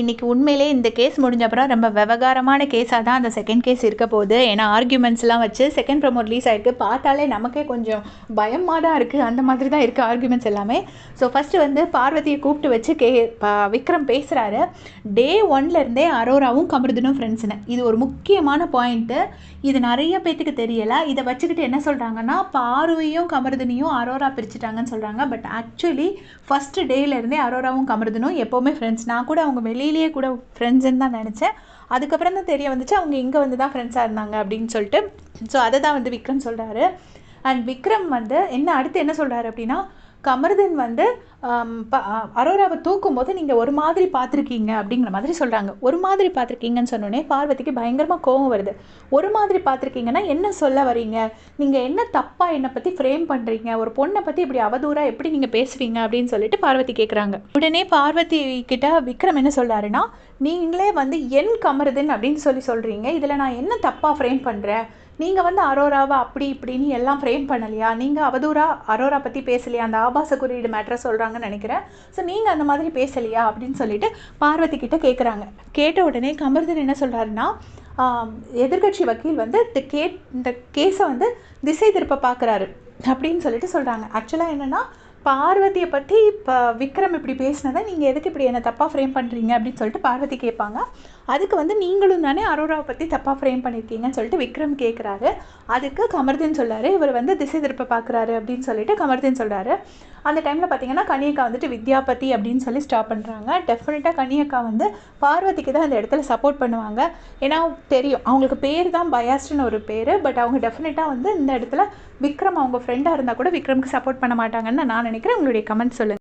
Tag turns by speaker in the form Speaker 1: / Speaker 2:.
Speaker 1: இன்றைக்கி உண்மையிலே இந்த கேஸ் முடிஞ்ச அப்புறம் ரொம்ப விவகாரமான கேஸாக தான் அந்த செகண்ட் கேஸ் இருக்க போகுது. ஏன்னா ஆர்குமெண்ட்ஸ்லாம் வச்சு செகண்ட் ப்ரோமோ ரிலீஸ் ஆகிருக்கு பார்த்தாலே நமக்கே கொஞ்சம் பயமாக தான் இருக்குது அந்த மாதிரி தான் இருக்குது ஆர்குமெண்ட்ஸ் எல்லாமே. ஸோ ஃபஸ்ட்டு வந்து பார்வதியை கூப்பிட்டு வச்சு கே விக்ரம் பேசுகிறாரு டே ஒன்லேருந்தே அரோராவும் கமருதனும் ஃப்ரெண்ட்ஸ்னு இது ஒரு முக்கியமான பாயிண்ட்டு இது நிறைய பேத்துக்கு தெரியலை. இதை வச்சுக்கிட்டு என்ன சொல்கிறாங்கன்னா பார்வையும் கமருதனையும் அரோரா பிரிச்சுட்டாங்கன்னு சொல்கிறாங்க பட் ஆக்சுவலி ஃபஸ்ட்டு டேலேருந்தே அரோராவும் கமருதனும் எப்போவுமே ஃப்ரெண்ட்ஸ் நான் கூட அவங்க வெளியே வெளியிலேயே கூட ஃப்ரெண்ட்ஸ்ன்னு தான் நினச்சேன். அதுக்கப்புறம் தான் தெரிய வந்துச்சு அவங்க இங்கே வந்து தான் ஃப்ரெண்ட்ஸாக இருந்தாங்க அப்படின்னு சொல்லிட்டு. ஸோ அதை தான் வந்து விக்ரம் சொல்கிறாரு அண்ட் விக்ரம் வந்து என்ன அடுத்து என்ன சொல்கிறாரு அப்படின்னா கமருதன் வந்து ப- அரோராவை தூக்கும்போது நீங்கள் ஒரு மாதிரி பார்த்துருக்கீங்க அப்படிங்கிற மாதிரி சொல்கிறாங்க ஒரு மாதிரி பார்த்துருக்கீங்கன்னு சொன்னோடனே பார்வதிக்கு பயங்கரமாக கோவம் வருது. ஒரு மாதிரி பார்த்துருக்கீங்கன்னா என்ன சொல்ல வரீங்க? நீங்கள் என்ன தப்பாக என்னை பற்றி ஃப்ரேம் பண்ணுறீங்க ஒரு பொண்ணை பற்றி இப்படி அவதூறாக எப்படி நீங்கள் பேசுவீங்க அப்படின்னு சொல்லிட்டு பார்வதி கேட்குறாங்க உடனே பார்வதி கிட்ட விக்ரம் என்ன சொல்கிறாருன்னா நீங்களே வந்து என் கமருதன் அப்படின்னு சொல்லி சொல்கிறீங்க இதில் நான் என்ன தப்பாக ஃப்ரேம் பண்ணுறேன் நீங்கள் வந்து அரோராவை அப்படி இப்படின்னு எல்லாம் ஃப்ரேம் பண்ணலையா? நீங்கள் அவதூறா அரோரா பற்றி பேசலையா? அந்த ஆபாச குறியீடு மேட்ரை சொல்கிறாங்கன்னு நினைக்கிறேன். ஸோ நீங்கள் அந்த மாதிரி பேசலையா? அப்படின்னு சொல்லிட்டு பார்வதி கிட்ட கேட்குறாங்க கேட்ட உடனே கமர்தன் என்ன சொல்கிறாருன்னா எதிர்க்கட்சி வக்கீல் வந்து இந்த கே இந்த கேஸை வந்து திசை திருப்ப பார்க்குறாரு அப்படின்னு சொல்லிட்டு சொல்கிறாங்க ஆக்சுவலாக என்னென்னா பார்வதியை பற்றி இப்போ விக்ரம் இப்படி பேசினதை நீங்கள் எதுக்கு இப்படி என்ன தப்பாக ஃப்ரேம் பண்ணுறீங்க அப்படின்னு சொல்லிட்டு பார்வதி கேட்பாங்க. அதுக்கு வந்து நீங்களும் தானே அரோராவை பற்றி தப்பாக ஃப்ரேம் பண்ணியிருக்கீங்கன்னு சொல்லிட்டு விக்ரம் கேட்குறாரு அதுக்கு கமர்தீன் சொல்கிறாரு இவர் வந்து திசை திருப்ப பார்க்குறாரு அப்படின்னு சொல்லிட்டு கமர்தீன் சொல்கிறாரு அந்த டைமில் பார்த்தீங்கன்னா கனியக்கா வந்துட்டு வித்யாபதி அப்படின்னு சொல்லி ஸ்டாப் பண்ணுறாங்க டெஃபினட்டாக கனியக்கா வந்து பார்வதிக்கு தான் அந்த இடத்துல சப்போர்ட் பண்ணுவாங்க. ஏன்னா தெரியும். அவங்களுக்கு பேர் தான் பயாஸ்டுன்னு ஒரு பேர் பட் அவங்க டெஃபினட்டாக வந்து இந்த இடத்துல விக்ரம் அவங்க ஃப்ரெண்டாக இருந்தால் கூட விக்ரம்க்கு சப்போர்ட் பண்ண மாட்டாங்கன்னு நான் நினைக்கிறேன். உங்களுடைய கமெண்ட் சொல்லுங்கள்